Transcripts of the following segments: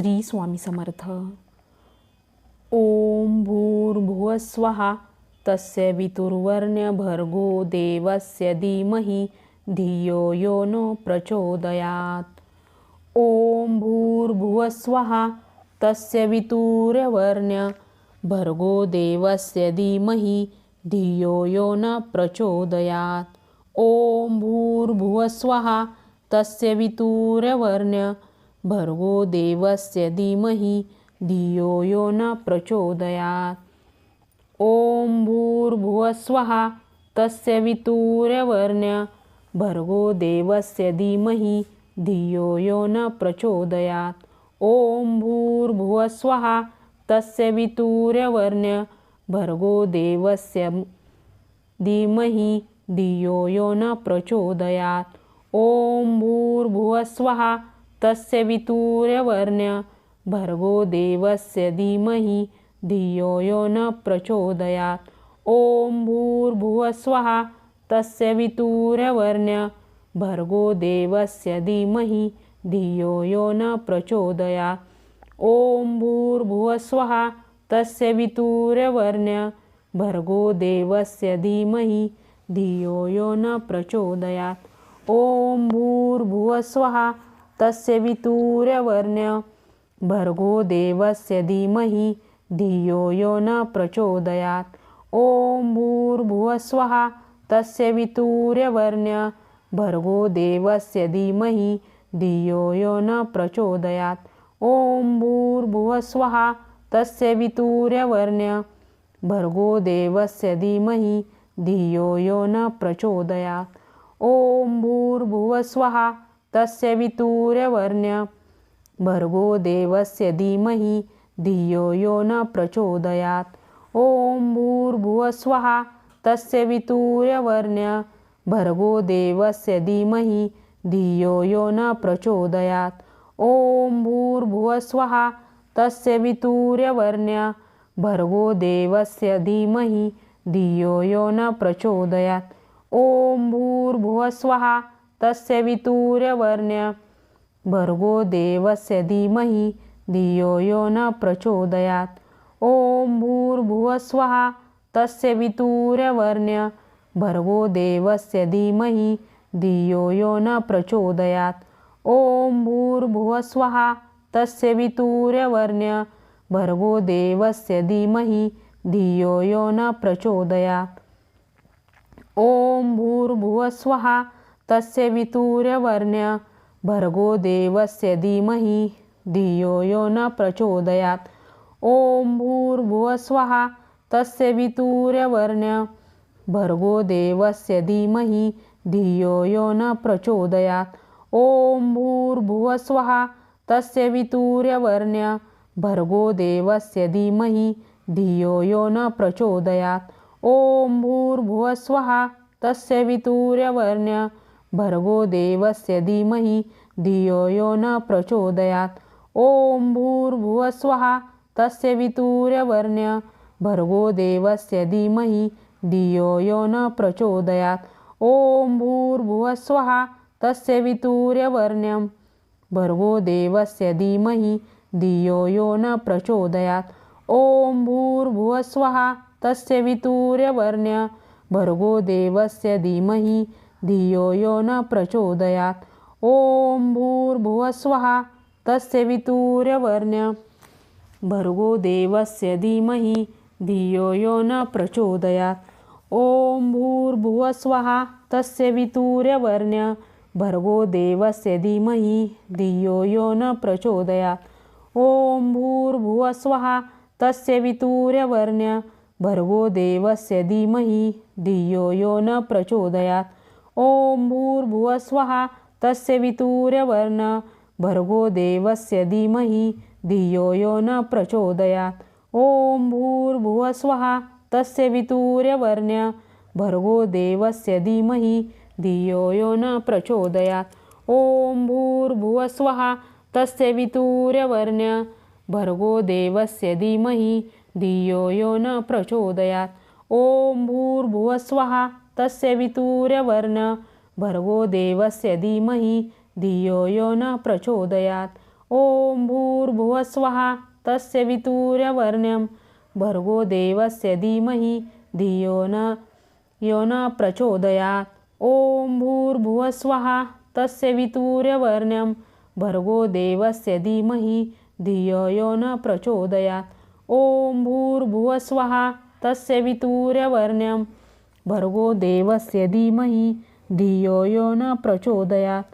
श्री स्वामी समर्थ. ओम भूर्भुवस्वहा तस्य वितुर्वर्ण्य भर्गो देवस्य धीमहि धियो यो नो प्रचोदयात्. ॐ भूर्भुवस्वहा तस्य वितुर्वर्ण्य भर्गो देवस्य धीमहि धियो यो न प्रचोदयात्. ॐ भूर्भुवस्वहा तस्य वितुर्वर्ण्य भर्गो देवस्य धीमहि, धियो यो न प्रचोदयात्। ॐ भूर्भुवस्वहा तस्य वितुर्वर्ण्य भर्गो देवस्य धीमहि, धियो यो न प्रचोदयात्। ॐ भूर्भुवस्वहा तस्य वितुर्वर्ण्य भर्गो देवस्य धीमहि, धियो यो न प्रचोदयात्। ॐ भूर्भुवस्वहा तस्य वितुर्वर्ण्य भर्गो देवस्य धीमहि, धियो यो न प्रचोदयात्। ॐ भूर्भुवस्वहा तस्य वितुर्वर्ण्य भर्गो देवस्य धीमहि, धियो यो न प्रचोदयात्। ॐ भूर्भुवस्वहा तस्य वितुर्वर्ण्य भर्गो देवस्य धीमहि, धियो यो न प्रचोदयात्। ॐ भूर्भुवस्वहा तस्य वितुर्वर्ण्य भर्गो देवस्य धीमहि, धियो यो न प्रचोदयात्। ॐ भूर्भुवस्वहा तस्य वितुर्वर्ण्य भर्गो देवस्य धीमहि, धियो यो न प्रचोदयात्। ॐ भूर्भुवस्वहा तस्य वितुर्वर्ण्य भर्गो देवस्य धीमहि, धियो यो न प्रचोदयात्। ॐ भूर्भुवस्वहा तस्य वितुर्वर्ण्य भर्गो देवस्य धीमहि, धियो यो न प्रचोदयात्। ॐ भूर्भुवस्वहा तस्य वितुर्वर्ण्य भर्गो देवस्य धीमहि, धियो यो न प्रचोदयात्। ॐ भूर्भुवस्वहा तस्य वितुर्वर्ण्य भर्गो देवस्य धीमहि, धियो यो न प्रचोदयात्। ॐ भूर्भुवस्वहा तस्य वितुर्वर्ण्य भर्गो देवस्य धीमहि, धियो यो न प्रचोदयात्। ॐ भूर्भुवस्वहा तस्य वितुर्वर्ण्य भर्गो देवस्य धीमहि, धियो यो न प्रचोदयात्। ॐ भूर्भुवस्वहा तस्य वितुर्वर्ण्य भर्गो देवस्य धीमहि, धियो यो न प्रचोदयात्। ॐ भूर्भुवस्वहा तस्य वितुर्वर्ण्य भर्गो देवस्य धीमहि, धियो यो न प्रचोदयात्। ॐ भूर्भुवस्वहा तस्य वितुर्वर्ण्य भर्गो देवस्य धीमहि, धियो यो न प्रचोदयात्। ॐ भूर्भुवस्वहा तस्य वितुर्वर्ण्य भर्गो देवस्य धीमहि, धियो यो न प्रचोदयात्। ॐ भूर्भुवस्वहा तस्य वितुर्वर्ण्य भर्गो देवस्य धीमहि, धियो यो न प्रचोदयात्। ॐ भूर्भुवस्वहा तस्य वितुर्वर्ण्य भर्गो देवस्य धीमहि, धियो यो न प्रचोदयात्। ॐ भूर्भुवस्वहा तस्य वितुर्वर्ण्यं भर्गो देवस्य धीमहि, धियो यो न प्रचोदयात्। ॐ भूर्भुवस्वहा तस्य वितुर्वर्ण्य भर्गो देवस्य धीमहि धियो यो न प्रचोदयात्। ॐ भूर्भुवस्वहा तस्य भर्गो देवस्य धीमहि, धियो यो न प्रचोदयात्। ॐ भूर्भुवस्वहा तस्य भर्गो देवस्य धीमहि, धियो यो न प्रचोदयात्। ॐ भूर्भुवस्वहा तस्य भर्गो देवस्य धीमहि, धियो यो न प्रचोदयात्। ॐ भूर्भुवस्वहा तस्य वितुर्वर्ण्य भर्गो देवस्य धीमहि, धियो यो न प्रचोदयात्। ॐ भूर्भुवस्वहा तस्य वितुर्वर्ण्य भर्गो देवस्य धीमहि, धियो यो न प्रचोदयात्। ॐ भूर्भुवस्वहा तस्य वितुर्वर्ण्य भर्गो देवस्य धीमहि, धियो यो न प्रचोदयात्। ॐ भूर्भुवस्वहा तस्य वितुर्वर्ण्य भर्गो देवस्य धीमहि, धियो यो न प्रचोदयात्। ॐ भूर्भुवस्वः, तस्य वितूर्यवर्ण्यं भर्गो देवस्य धीमहि, धियो न, यो न प्रचोदयात्। ॐ भूर्भुवस्वः, तस्य वितूर्यवर्ण्यं भर्गो देवस्य धीमहि, धियो यो न प्रचोदयात्। ॐ भूर्भुवस्वः, तस्य वितूर्यवर्ण्यं भर्गो देवस्य धीमहि, धियो यो न प्रचोदयात्।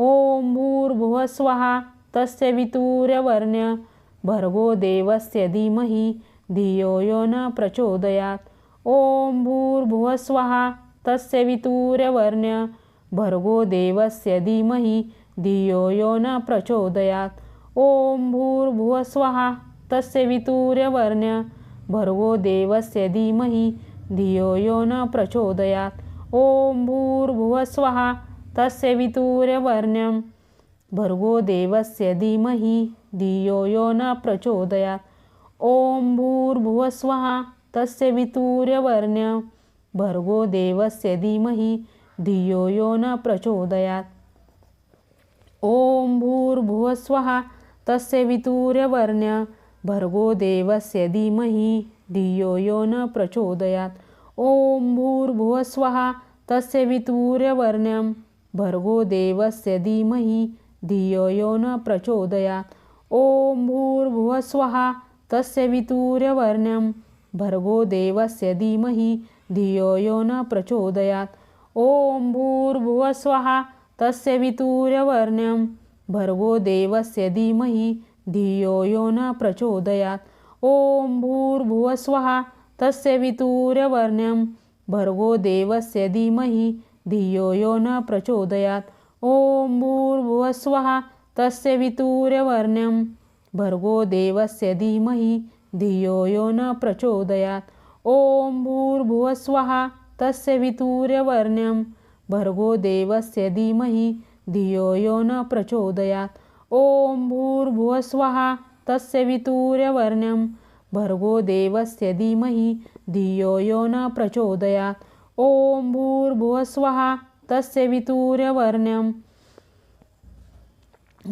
ॐ भूर्भुवस्वः तस्य वितूर्यवर्ण्य। भर्गो देवस्य धीमहि, धियो यो न प्रचोदयात्। ॐ भूर्भुवस्वः तस्य वितूर्यवर्ण्य। भर्गो देवस्य धीमहि, धियो यो न प्रचोदयात्। ॐ भूर्भुवस्वः तस्य वितूर्यवर्ण्य। भर्गो देवस्य धीमहि धियो यो न प्रचोदयात्। ॐ भूर्भुवस्वः, तस्य वितूर्यवर्ण्यं भर्गो देवस्य धीमहि, धियो यो न प्रचोदयात्। ॐ भूर्भुवस्वः, तस्य वितूर्यवर्ण्यं भर्गो देवस्य धीमहि, धियो यो न प्रचोदयात्। ॐ भूर्भुवस्वः, तस्य वितूर्यवर्ण्य भर्गो देवस्य धीमहि धियो यो न प्रचोदयात्। ॐ भूर्भुवस्वः तस्य वितूर्यवर्ण्यं। भर्गो देवस्य धीमहि धियो यो न प्रचोदयात्। ॐ भूर्भुवस्वः तस्य वितूर्यवर्ण्यं। भर्गो देवस्य धीमहि धियो यो न प्रचोदयात्। ॐ भूर्भुवस्वः तस्य वितूर्यवर्ण्यं। भर्गो देवस्य धीमहि धियो यो न प्रचोदयात्। ॐ भूर्भुवस्वः तस्य वितूर्यवर्ण्यं। भर्गो देवस्य धीमहि, धियो यो न प्रचोदयात्। ॐ भूर्भुवस्वः तस्य भर्गो देवस्य धीमहि, धियो यो न प्रचोदयात्। ॐ भूर्भुवस्वः तस्य भर्गो देवस्य धीमहि, धियो यो न प्रचोदयात्। ॐ भूर्भुवस्वः तस्य वितूर्यवर्ण्यं। भर्गो देवस्य धीमहि, धियो यो न प्रचोदयात्। ॐ भूर्भुवस्वः तस्य वितूर्यवर्ण्यं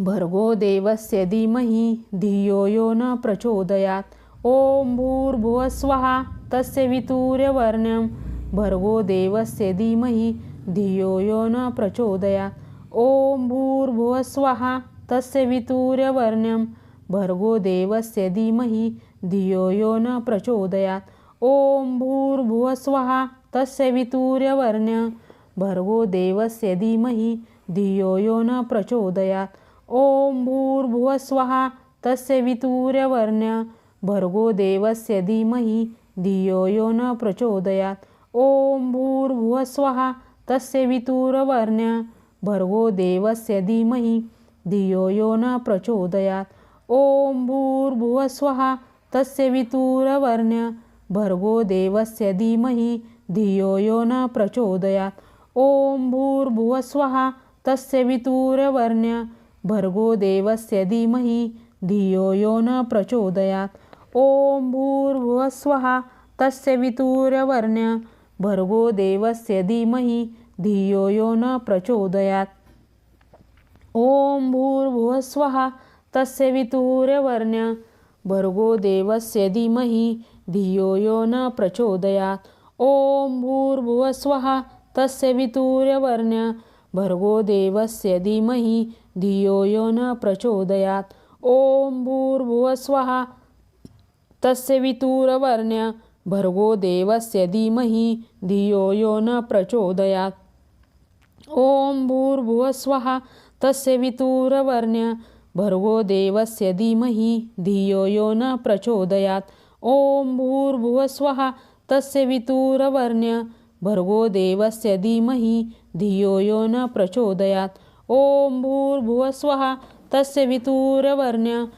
भर्गो देवस्य धीमहि, धियो यो न प्रचोदयात्। ॐ भूर्भुवस्वः तस्य वितूर्यवर्ण्यं भर्गो देवस्य धीमहि, धियो यो न प्रचोदयात्। ॐ भूर्भुवस्वः तस्य वितूर्यवर्ण्यं भर्गो देवस्य धीमहि, धियो यो न प्रचोदयात्। ॐ भूर्भुवस्वः तस्य वितूर्यवर्ण्य। भर्गो देवस्य धीमहि, धियो यो न प्रचोदयात्। ॐ भूर्भुवस्वः तस्य वितूर्यवर्ण्य। भर्गो देवस्य धीमहि, धियो यो न प्रचोदयात्। ॐ भूर्भुवस्वः तस्य वितूरवर्ण्य भर्गो देवस्य धीमहि, धियो यो न प्रचोदयात्। ॐ भूर्भुवस्वः तस्य वितूरवर्ण्य, भर्गो देवस्य धीमहि, धियो यो न प्रचोदयात्। ॐ तस्य वितूरवर्ण्य, भर्गो देवस्य धीमहि, धियो यो न प्रचोदयात्। ॐ तस्य वितूर्यवर्ण्य भर्गो देवस्य धीमहि, धियो यो न प्रचोदयात्। ॐ भूर्भुवस्वः तस्य वितूर्यवर्ण्य। भर्गो देवस्य धीमहि धियो यो न प्रचोदयात्। ॐ भूर्भुवस्वः तस्य वितूर्यवर्ण्य। भर्गो देवस्य धीमहि धियो यो न प्रचोदयात्। ॐ भूर्भुवस्वः तस्य वितूरवर्ण्य भर्गो देवस्य धीमहि धियो यो न प्रचोदयात्। ॐ भूर्भुवस्वः तस्य वितूरवर्ण्य भर्गो देवस्य धीमहि, धियो यो न प्रचोदयात्। ॐ भूर्भुवस्वः तस्य वितूरवर्ण्य। भर्गो देवस्य धीमहि, धियो यो न प्रचोदयात्। ॐ भूर्भुवस्वः तस्य वितूरवर्ण्य।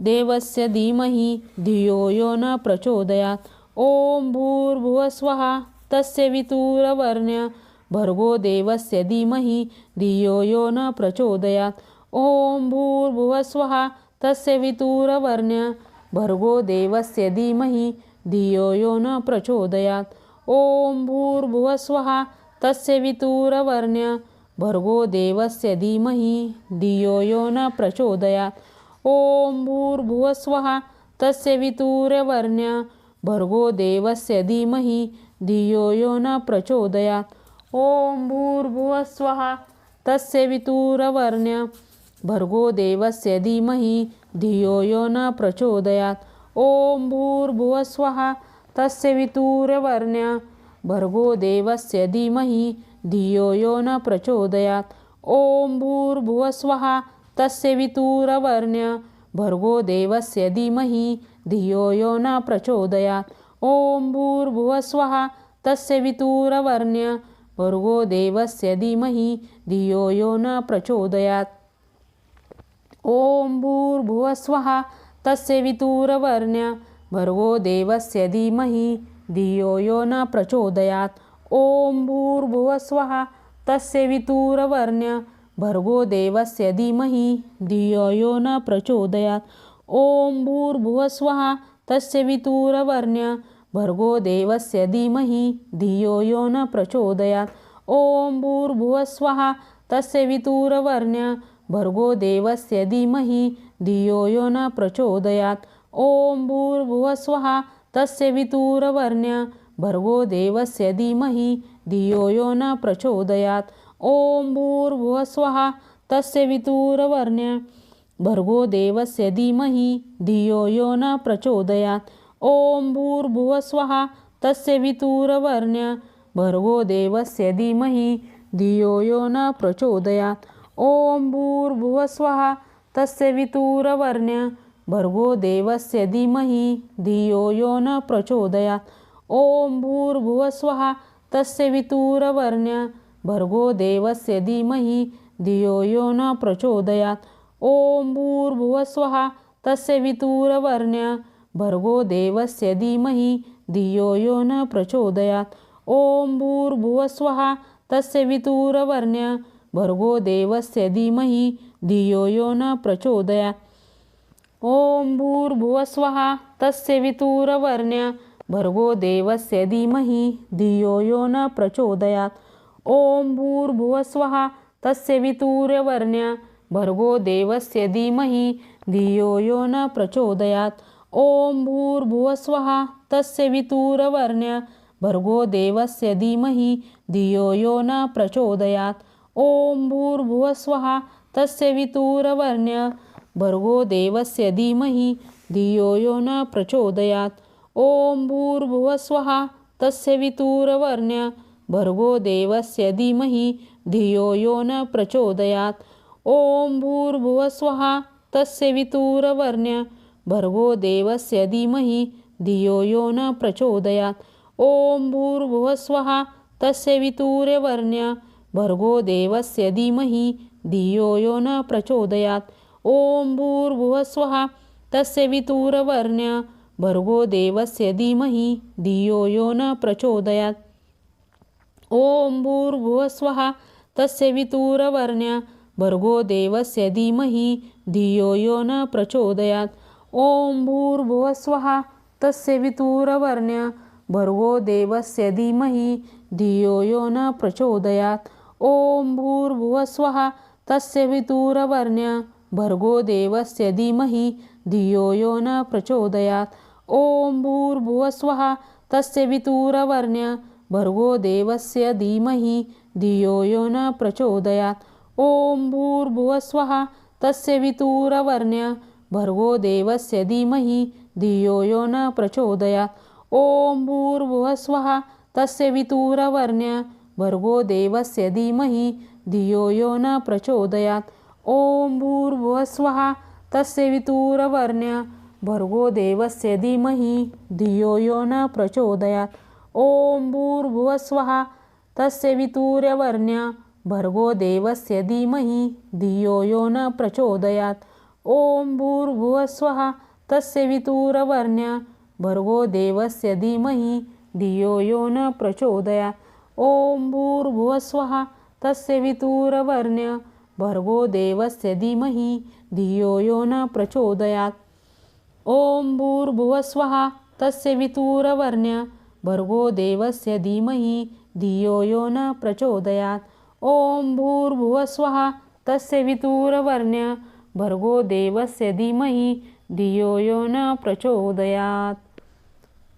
देवस्य धीमहि, धियो यो न प्रचोदयात्। ॐ भूर्भुवस्वः तस्य वितूरवर्ण्य। भर्गो देवस्य धीमहि, धियो यो न प्रचोदयात्। ॐ भूर्भुवस्वः तस्य वितूरवर्ण्य, भर्गो देवस्य धीमहि, धियो यो न प्रचोदयात्। ॐ भूर्भुवस्वः तस्य वितूरवर्ण्य, भर्गो देवस्य धीमहि, धियो यो न प्रचोदयात्। ॐ भूर्भुवस्वः तस्य वितूर्यवर्ण्य भर्गो देवस्य धीमहि, धियो यो न प्रचोदयात्। ॐ भूर्भुवस्वः तस्य वितूरवर्ण्य भर्गो देवस्य धीमहि, धियो यो न प्रचोदयात्। ॐ भूर्भुवस्वः तस्य वितूर्यवर्ण्य। भर्गो देवस्य धीमहि, धियो यो न प्रचोदयात्। ॐ भूर्भुवस्वः तस्य वितूरवर्ण्य भर्गो देवस्य धीमहि, धियो यो न प्रचोदयात्। ॐ भूर्भुवस्वः तस्य वितूरवर्ण्य भर्गो देवस्य धीमहि, धियो यो न प्रचोदयात्। ॐ भूर्भुवस्वः तस्य भर्गो देवस्य धीमहि धियो यो न प्रचोदयात्। ॐ भूर्भुवस्वः तस्य वितूरवर्ण्य भर्गो देवस्य धीमहि धियो यो न प्रचोदयात्। ॐ भूर्भुवस्वः तस्य वितूरवर्ण्य भर्गो देवस्य धीमहि धियो यो न प्रचोदयात्। ॐ भूर्भुवस्वः तस्य भर्गो देवस्य धीमहि, धियो यो न प्रचोदयात्। ॐ भूर्भुवस्वः तस्य वितूरवर्ण्य। भर्गो देवस्य धीमहि, धियो यो न प्रचोदयात्। ॐ भूर्भुवस्वः तस्य वितूरवर्ण्य। भर्गो देवस्य धीमहि, धियो यो न प्रचोदयात्। ॐ भूर्भुवस्वः तस्य वितूरवर्ण्य। भर्गो देवस्य धीमहि, धियो यो न प्रचोदयात्। ॐ भूर्भुवस्वः तस्य भर्गो देवस्य धीमहि, धियो यो न प्रचोदयात्। ॐ भूर्भुवस्वः तस्य भर्गो देवस्य धीमहि, धियो यो न प्रचोदयात्। ॐ भूर्भुवस्वः तस्य भर्गो देवस्य धीमहि, धियो यो न प्रचोदयात्। ॐ भूर्भुवस्वः तस्य वितूरवर्ण्य भर्गो देवस्य धीमहि, धियो यो न प्रचोदयात् ॐ भूर्भुवस्वः, तस्य वितूरवर्ण्य, भर्गो देवस्य धीमहि, धियो यो न प्रचोदयात् ॐ भूर्भुवस्वः, तस्य वितूर्यवर्ण्य भर्गो देवस्य धीमहि, धियो यो न प्रचोदयात्। ॐ भूर्भुवस्वः, तस्य वितूरवर्ण्य, भर्गो देवस्य धीमहि, धियो यो न प्रचोदयात्। ॐ भूर्भुवस्वः तस्य वितूरवर्ण्य, भर्गो देवस्य धीमहि, धियो यो न प्रचोदयात्। ॐ भूर्भुवस्वः तस्य भर्गो देवस्य धीमहि, धियो यो न प्रचोदयात्। ॐ भूर्भुवस्वः तस्य भर्गो देवस्य धीमहि, धियो यो न प्रचोदयात्। ॐ भूर्भुवस्वः तस्य भर्गो देवस्य धीमहि, धियो यो न प्रचोदयात्। ॐ भूर्भुवस्वः तस्य वितूरवर्ण्य, भर्गो देवस्य धीमहि, धियो यो न प्रचोदयात्। ॐ भूर्भुवस्वः तस्य वितूरवर्ण्य, भर्गो देवस्य धीमहि, धियो यो न प्रचोदयात्। ॐ भूर्भुवस्वः तस्य वितूरवर्ण्य, भर्गो देवस्य धीमहि, धियो यो न प्रचोदयात्। ॐ भूर्भुवस्वः तस्य भर्गो देवस्य धीमहि, धियो यो न प्रचोदयात्। ॐ भूर्भुवस्वः तस्य वितूरवर्ण्य भर्गो देवस्य धीमहि, धियो यो न प्रचोदयात्। ॐ भूर्भुवस्वः तस्य भर्गो देवस्य धीमहि, धियो यो न प्रचोदयात्। ॐ भूर्भुवस्वः तस्य भर्गो देवस्य धीमहि, धियो यो न प्रचोदयात्। ॐ भूर्भुवस्वः, तस्य भर्गो देवस्य धीमहि, धियो यो न प्रचोदयात्। ॐ भूर्भुवस्वः, तस्य वितूर्यवर्ण्य भर्गो देवस्य धीमहि, धियो यो न प्रचोदयात्। ॐ भूर्भुवस्वः, तस्य भर्गो देवस्य धीमहि, धियो यो न प्रचोदयात्। ॐ भूर्भुवस्वः तस्य वितूरवर्ण्य, भर्गो देवस्य धीमहि, धियो यो न प्रचोदयात्। ॐ भूर्भुवस्वः तस्य वितूरवर्ण्य, भर्गो देवस्य धीमहि, धियो यो न प्रचोदयात्। ॐ भूर्भुवस्वः तस्य वितुरवर्ण्य, भर्गो देवस्य धीमहि, धियो यो न प्रचोदयात।